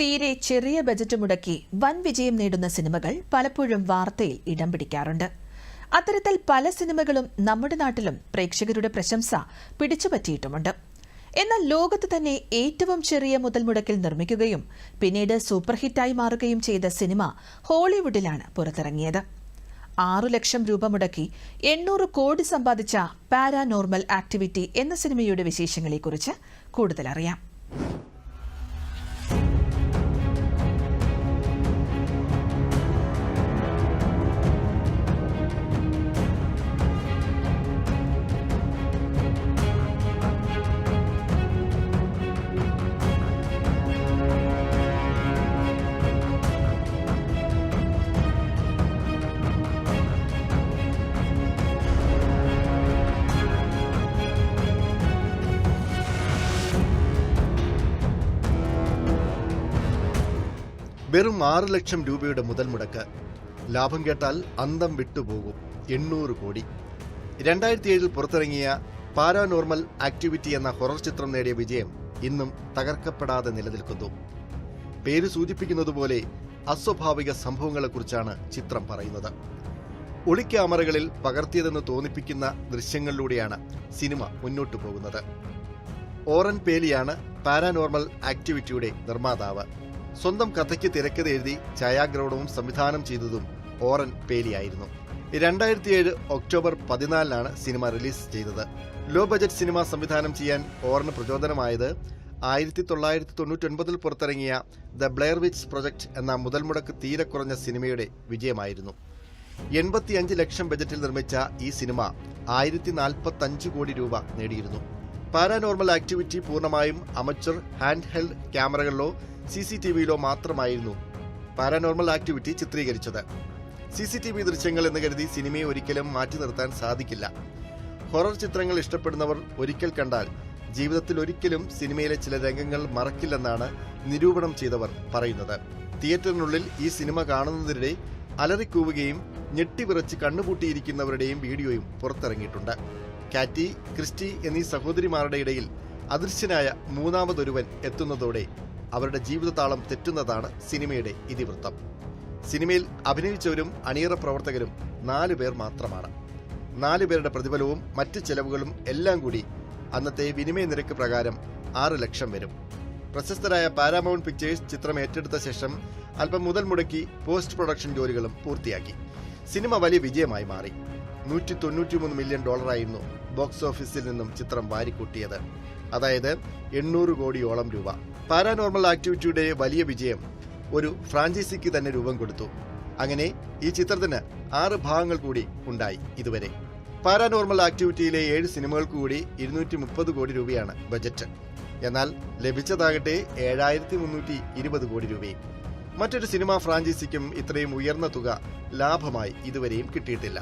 തീരെ ചെറിയ ബജറ്റ് മുടക്കി വൻ വിജയം നേടുന്ന സിനിമകൾ പലപ്പോഴും വാർത്തയിൽ ഇടം പിടിക്കാറുണ്ട്. അത്തരത്തിൽ പല സിനിമകളും നമ്മുടെ നാട്ടിലും പ്രേക്ഷകരുടെ പ്രശംസ പിടിച്ചുപറ്റിയിട്ടുമുണ്ട് എന്നാൽ ലോകത്ത് തന്നെ ഏറ്റവും ചെറിയ മുതൽ മുടക്കിൽ നിർമ്മിക്കുകയും പിന്നീട് സൂപ്പർ ഹിറ്റായി മാറുകയും ചെയ്ത സിനിമ ഹോളിവുഡിലാണ് പുറത്തിറങ്ങിയത്. ആറു ലക്ഷം രൂപ മുടക്കി എണ്ണൂറ് കോടി സമ്പാദിച്ച പാരാനോർമൽ ആക്ടിവിറ്റി എന്ന സിനിമയുടെ വിശേഷങ്ങളെക്കുറിച്ച് കൂടുതൽ വെറും ആറ് ലക്ഷം രൂപയുടെ മുതൽ മുടക്ക്. ലാഭം കേട്ടാൽ അന്തം വിട്ടുപോകും. എണ്ണൂറ് കോടി. രണ്ടായിരത്തി ഏഴിൽ പുറത്തിറങ്ങിയ പാരാനോർമൽ ആക്ടിവിറ്റി എന്ന ഹൊറർ ചിത്രം നേടിയ വിജയം ഇന്നും തകർക്കപ്പെടാതെ നിലനിൽക്കുന്നു. പേര് സൂചിപ്പിക്കുന്നതുപോലെ അസ്വാഭാവിക സംഭവങ്ങളെക്കുറിച്ചാണ് ചിത്രം പറയുന്നത്. ഒളിക്യാമറകളിൽ പകർത്തിയതെന്ന് തോന്നിപ്പിക്കുന്ന ദൃശ്യങ്ങളിലൂടെയാണ് സിനിമ മുന്നോട്ടു പോകുന്നത്. ഓറൻ പേലിയാണ് പാരാനോർമൽ ആക്ടിവിറ്റിയുടെ നിർമ്മാതാവ്. സ്വന്തം കഥയ്ക്ക് തിരക്കഥ എഴുതി ഛായാഗ്രഹണവും സംവിധാനം ചെയ്തതും ഓറൻ പേലിയായിരുന്നു. രണ്ടായിരത്തി ഏഴ് ഒക്ടോബർ പതിനാലിനാണ് സിനിമ റിലീസ് ചെയ്തത്. ലോ ബജറ്റ് സിനിമ സംവിധാനം ചെയ്യാൻ ഓറിന് പ്രചോദനമായത് ആയിരത്തി തൊള്ളായിരത്തി തൊണ്ണൂറ്റൊൻപതിൽ പുറത്തിറങ്ങിയ ദ ബ്ലെയർ വിച്ച് പ്രൊജക്ട് എന്ന മുതൽ മുടക്ക് തീരെ കുറഞ്ഞ സിനിമയുടെ വിജയമായിരുന്നു. എൺപത്തിയഞ്ച് ലക്ഷം ബജറ്റിൽ നിർമ്മിച്ച ഈ സിനിമ ആയിരത്തി നാൽപ്പത്തഞ്ച് കോടി രൂപ നേടിയിരുന്നു. പാരാനോർമൽ ആക്ടിവിറ്റി പൂർണമായും അമച്ചർ ഹാൻഡ് ഹെൽഡ് ക്യാമറകളിലോ സി സി ടി വിയിലോ മാത്രമായിരുന്നു പാരാനോർമൽ ആക്ടിവിറ്റി ചിത്രീകരിച്ചത്. സി സി ടി വി ദൃശ്യങ്ങൾ എന്ന് കരുതി സിനിമയെ ഒരിക്കലും മാറ്റി നിർത്താൻ സാധിക്കില്ല. ഹൊറർ ചിത്രങ്ങൾ ഇഷ്ടപ്പെടുന്നവർ ഒരിക്കൽ കണ്ടാൽ ജീവിതത്തിൽ ഒരിക്കലും സിനിമയിലെ ചില രംഗങ്ങൾ മറക്കില്ലെന്നാണ് നിരൂപണം ചെയ്തവർ പറയുന്നത്. തിയേറ്ററിനുള്ളിൽ ഈ സിനിമ കാണുന്നതിനിടെ അലറിക്കൂവുകയും ഞെട്ടിവിറച്ച് കണ്ണുപൂട്ടിയിരിക്കുന്നവരുടെയും വീഡിയോയും പുറത്തിറങ്ങിയിട്ടുണ്ട്. കാറ്റി ക്രിസ്റ്റി എന്നീ സഹോദരിമാരുടെ ഇടയിൽ അദൃശ്യനായ മൂന്നാമതൊരുവൻ എത്തുന്നതോടെ അവരുടെ ജീവിതതാളം തെറ്റുന്നതാണ് സിനിമയുടെ ഇതിവൃത്തം. സിനിമയിൽ അഭിനയിച്ചവരും അണിയറ പ്രവർത്തകരും നാലു പേർ മാത്രമാണ്. നാലു പേരുടെ പ്രതിഫലവും മറ്റ് ചെലവുകളും എല്ലാം കൂടി അന്നത്തെ വിനിമയ നിരക്ക് പ്രകാരം ആറ് ലക്ഷം വരും. പ്രശസ്തരായ പാരാമൗണ്ട് പിക്ചേഴ്സ് ചിത്രം ഏറ്റെടുത്ത ശേഷം അല്പം മുതൽ മുടക്കി പോസ്റ്റ് പ്രൊഡക്ഷൻ ജോലികളും പൂർത്തിയാക്കി. സിനിമ വലിയ വിജയമായി മാറി. നൂറ്റി തൊണ്ണൂറ്റിമൂന്ന് മില്യൺ ഡോളറായിരുന്നു ബോക്സ് ഓഫീസിൽ നിന്നും ചിത്രം വാരിക്കൂട്ടിയത്. അതായത് എണ്ണൂറ് കോടിയോളം രൂപ. പാരാനോർമൽ ആക്ടിവിറ്റിയുടെ വലിയ വിജയം ഒരു ഫ്രാഞ്ചൈസിക്ക് തന്നെ രൂപം കൊടുത്തു. അങ്ങനെ ഈ ചിത്രത്തിന് ആറ് ഭാഗങ്ങൾ കൂടി ഉണ്ടായി ഇതുവരെ. പാരാനോർമൽ ആക്ടിവിറ്റിയിലെ ഏഴ് സിനിമകൾക്ക് കൂടി ഇരുന്നൂറ്റി മുപ്പത് കോടി രൂപയാണ് ബജറ്റ്. എന്നാൽ ലഭിച്ചതാകട്ടെ ഏഴായിരത്തി മുന്നൂറ്റി ഇരുപത് കോടി രൂപയും. മറ്റൊരു സിനിമാ ഫ്രാഞ്ചൈസിക്കും ഇത്രയും ഉയർന്ന തുക ലാഭമായി ഇതുവരെയും കിട്ടിയിട്ടില്ല.